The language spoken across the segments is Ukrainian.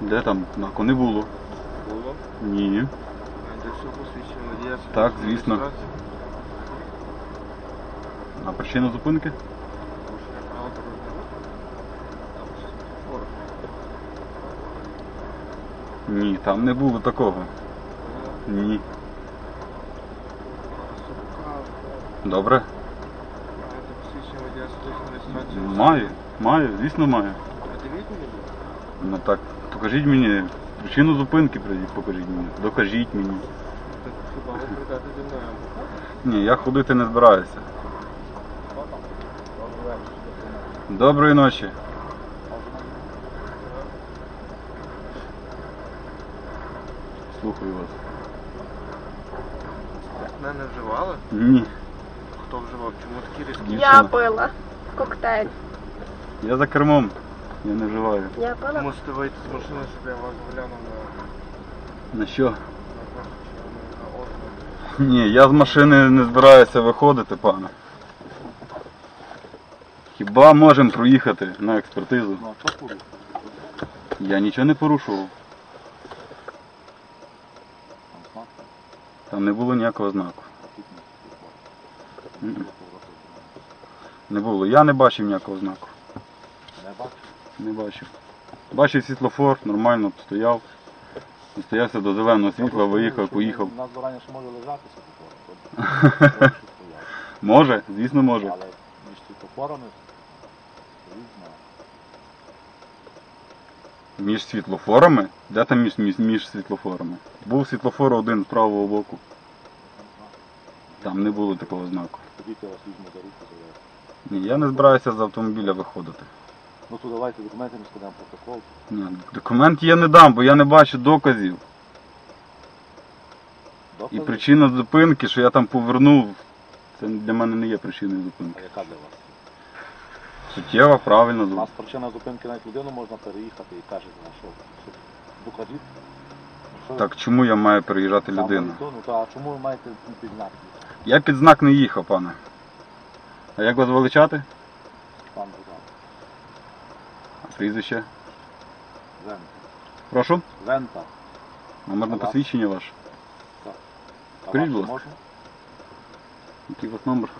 Де там? Знаку не було. Було. Ні. Де все посвідчення водія? Так, звісно. А причина зупинки? Ні, там не було такого. Ні. Добре. Маю. Маю, звісно маю. Ну так, покажіть мені. Причину зупинки прийдіть, покажіть мені. Докажіть мені. Так хіба ви прийдете зі мною? Ні, я ходити не збираюся. Доброї ночі. Слухаю вас. Мене не вживали? Ні. Хто вживав? Чому такі різкі? Дівчина. Я пила коктейль. Я за кермом. Я не вживаю. Я пила. Мусите вийти з машини, щоб я вас глянув на, На що? Ні, я з машини не збираюся виходити, пане. Хіба можемо проїхати на експертизу? Ну, а що? Я нічого не порушував. Там знак, Там не було ніякого знаку. не було. Я не бачив ніякого знаку. Не бачу. Не бачив. Бачив світлофор, нормально стояв. Стоявся до зеленого світла, виїхав, поїхав. У нас раніше може лежати світлофор. Може, звісно, може. Але між світлофорами різно. Між світлофорами? Де там між, між, між світлофорами? Був світлофор один з правого боку. Там не було такого знаку. Тоді я вас візьму за руку завести. Ні, я не збираюся з автомобіля виходити. Ну то давайте документи ми складемо протокол. Ні, документ я не дам, бо я не бачу доказів. І Докази? причина зупинки, що я там повернув, це для мене не є причиною зупинки. А яка для вас? Суттєва, правильно. У нас причина зупинки навіть людину можна переїхати і каже, а що, що докажіть. Ну, що ви- Так чому я маю переїжджати Саме людину? Ну, то, а чому ви маєте під знак? Я під знак не їхав, пане. А як вас величати? Прізвище? Вента. Прошу? Вента. Номер на посвідчення ваше. А Скажіть, будь ласка. Який у вас номер?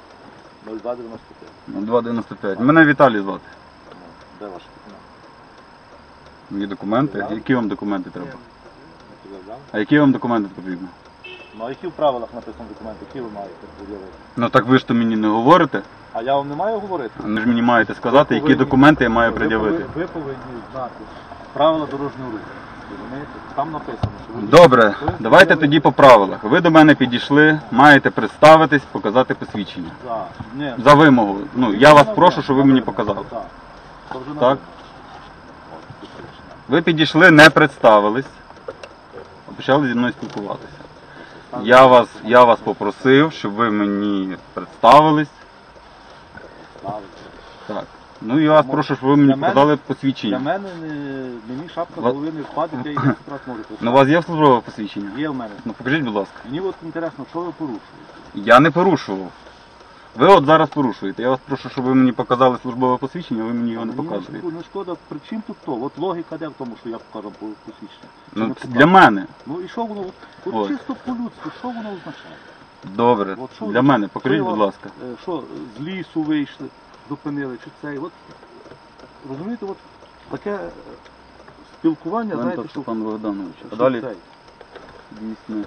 0295. 0295. Мене Віталій звати. Ну, де документ? Мої документи. Які вам документи треба? А які вам документи потрібні? Ну, а які в правилах написано документи, які ви маєте пред'явити? Ну так ви ж то мені не говорите. А я вам не маю говорити? Ви ж мені маєте сказати, Ви які повинні- документи я маю Ви пред'явити. повинні- Ви повинні знати правила дорожнього руху. Розумієте? Там написано, що ви... Добре, давайте тоді по правилах. Ви до мене підійшли, маєте представитись, показати посвідчення. За, ні, За вимогу. Ну, я вас прошу, щоб ви мені показали. Так. Це вже Так. От. Ви підійшли, не представились, а почали зі мною спілкуватися. Я вас, я вас попросив, щоб ви мені представились. Так. Ну і я вас прошу, щоб ви мені Для мене- показали Для посвідчення. мене не, мені шапка голови не впаде, я її раз можу Ну, у вас є службове посвідчення? Є в мене. Ну покажіть, будь ласка. Мені от інтересно, що ви порушуєте? Я не порушував. Ви от зараз порушуєте. Я вас прошу, щоб ви мені показали службове посвідчення, ви мені його не Мені показуєте. не шкода, при чим тут то? От логіка де в тому, що я покажу по- посвідчення. Що Ну, не це для мене. Ну і що воно? От От. чисто по-людськи, що воно означає? Добре. От що- Для мене. Покажіть, що будь я- ласка. Е, Що, з лісу вийшли, зупинили, чи цей. От, розумієте, от таке е, спілкування, знаєте, що, Богданович. що А далі цей. дійсне.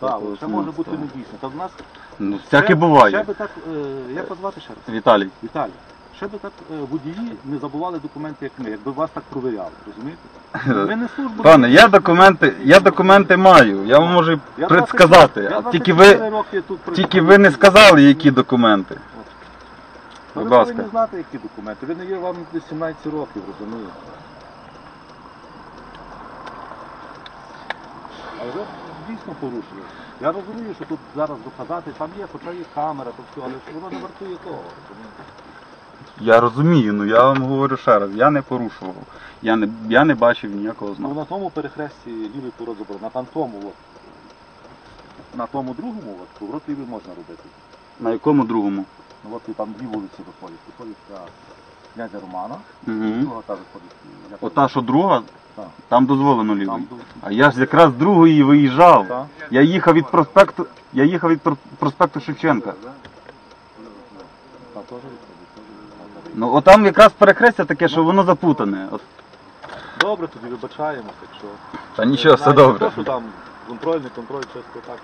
Так, от це може бути не дійсно. Та в нас Ну, всяке ще- буває. Ще би так, е, як вас звати ще раз? Віталій. Віталій. Ще би так е, водії не забували документи, як ми, якби вас так провіряли, розумієте? Ми не служба. Пане, я документи, я документи маю. Я вам можу Я предсказати. 24 я А тільки 24 ви, роки тут тільки ви не сказали, які документи. Ви Будь ласка. повинні знати, які документи. Ви не є вам десь 17 років, розумієте? Але ви дійсно порушили. Я розумію, що тут зараз доказати, там є, хоча є камера, то все, але воно не вартує того. Я розумію, ну я вам говорю ще раз, я не порушував. Я не, я не бачив ніякого Ну знаку. на тому перехресті лівий поворот заборонений, на там тому, от, на тому другому, от, поворот лівий можна робити. На якому другому? Ну от і там дві вулиці виходять. Виходить та князя Романа. Друга та виходить. як Ота, що друга, Так. там дозволено Там лівий. А я ж якраз другої виїжджав. Я їхав від проспекту, я їхав від про- проспекту Шевченка. Та теж виходить, теж виходить. Ну отам якраз перехрестя таке, що воно запутане. От. Добре, тоді вибачаємося, якщо. Та нічого, все Знаєте, добре. То, що там контроль, не контроль, так. е,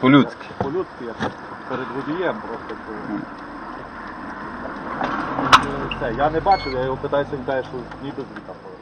По-людськи. По-людськи, як перед водієм просто. то- Е, я не бачив, я його питаюся, він каже, що ніби звідти.